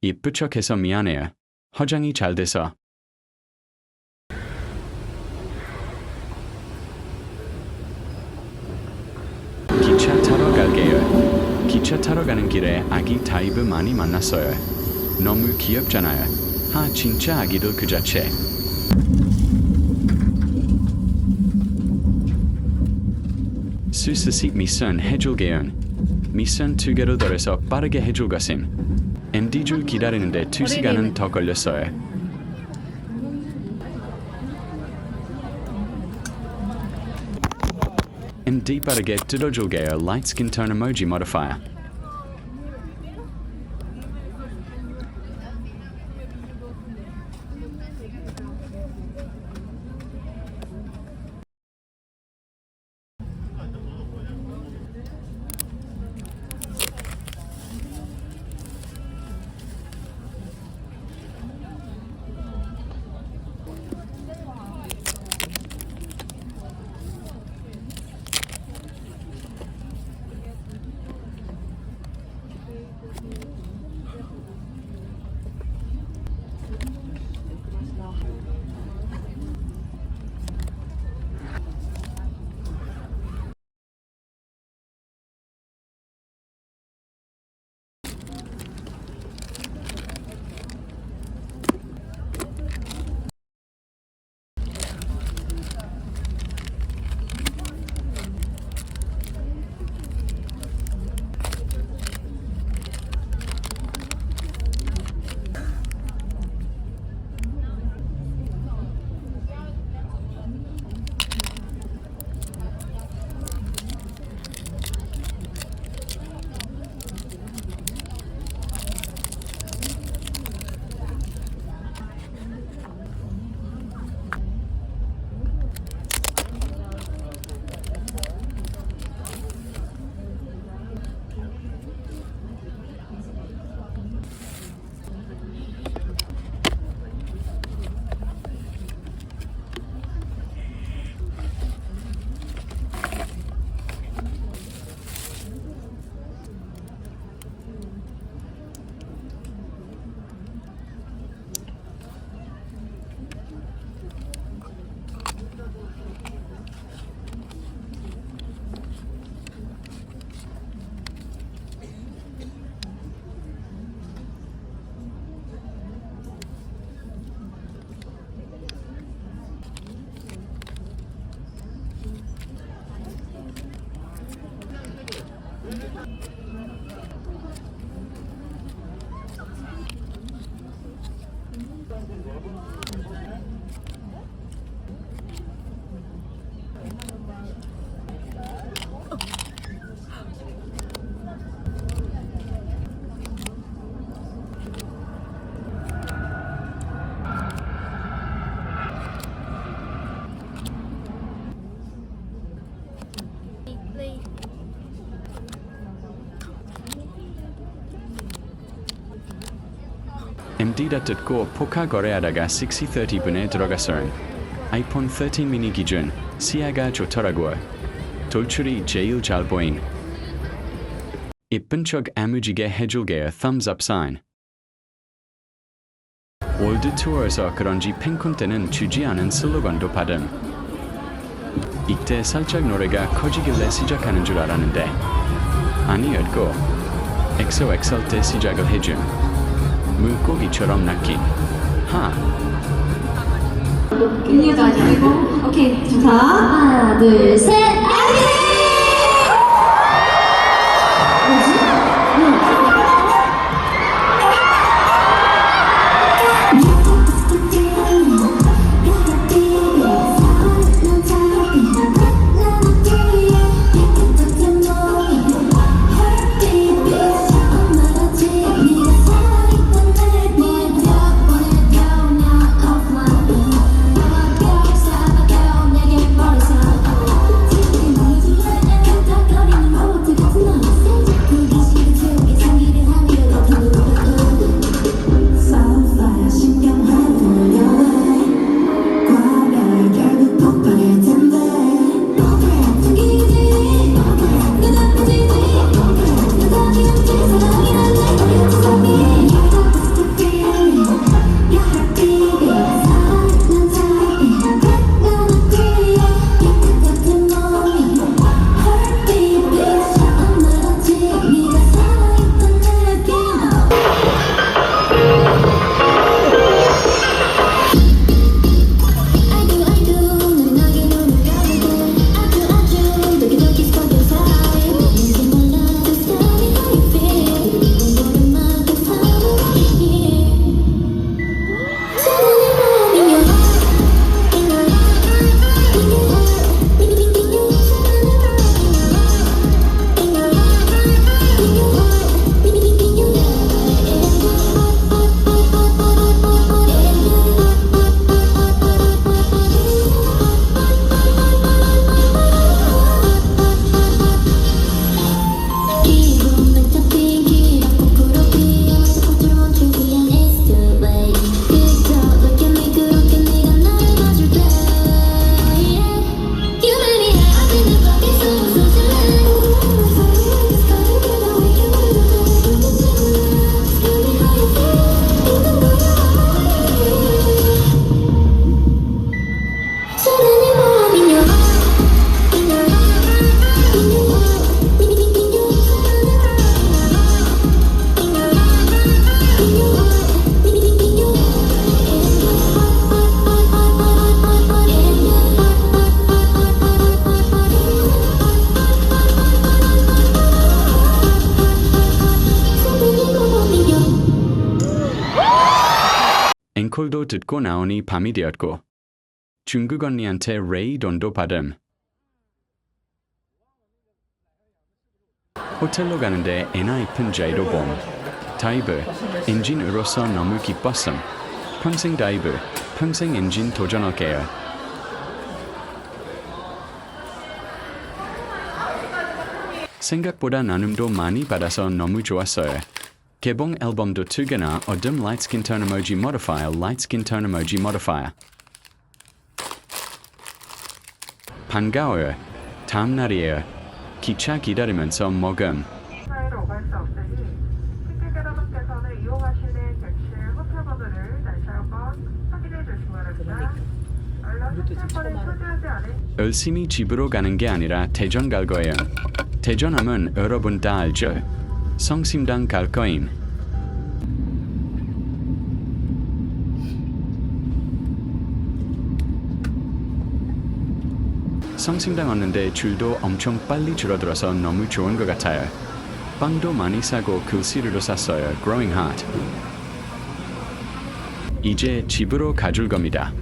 입 부쩍해서 미안해요. 화장이 잘 돼서. 기차 타러 갈게요. 기차 타러 가는 길에 아기 타입을 많이 만났어요. 너무 귀엽잖아요. 하 진짜 아기들 그 자체. 수스식 미션 해줄게요. 미션 두 개를 더해서 빠르게 해줄 것임. MD줄 기다리는데 두 시간은 더 걸렸어요. MD 빠르게 뜯어줄게요. Light Skin Tone Emoji Modifier. MD다 뜯고 포카 거래하다가 6030 분에 들어갔어요. 아이폰 13 미니 기준 시야가 좋더라고요. 돌출이 제일 잘 보인. 이쁜 척 아무지게 해줄게요. Thumbs up sign. 월드 투어에서 그런지 팬콘 때는 주지 않은 슬로건도 받음. 이때 살짝 노래가 커지길래 시작하는 줄 알았는데 아니었고 XOXL 때 시작을 해줌. 물고기처럼 낚인. 하. 은유도 아니고 오케이 좋다 하나, 둘, 셋, 앵콜도 듣고 나오니 밤이 되었고 중국 언니한테 레이 돈도 받음. 호텔로 가는데 엔하이픈 자이로 봄. 다이브, 엔진으로서 너무 기뻤음. 평생 다이브, 평생 엔진 도전할게요. 생각보다 나눔도 많이 받아서 너무 좋았어요. 개봉 앨범도 두 개나 어둠 라이트 스킨 톤 이모지 모디파이어 라이트 스킨 톤 이모지 모디파이어 반가워요. 다음 날이에요. 기차 기다리면서 먹음. 사이로 오갈 수 없으니 티켓 여러분께서는 이용하시는 객실 호텔 번호를 다시 한번 확인해 주시기 바랍니다. 알람 설정권을 초대하지 않은 열심히 집으로 가는 게 아니라 대전 갈 거예요. 대전하면 여러분 다 알죠? 성심당 갈 거임. 성심당 왔는데 줄도 엄청 빨리 줄어들어서 너무 좋은 것 같아요. 빵도 많이 사고 글씨류도 샀어요. Growing Heart. 이제 집으로 가줄 겁니다.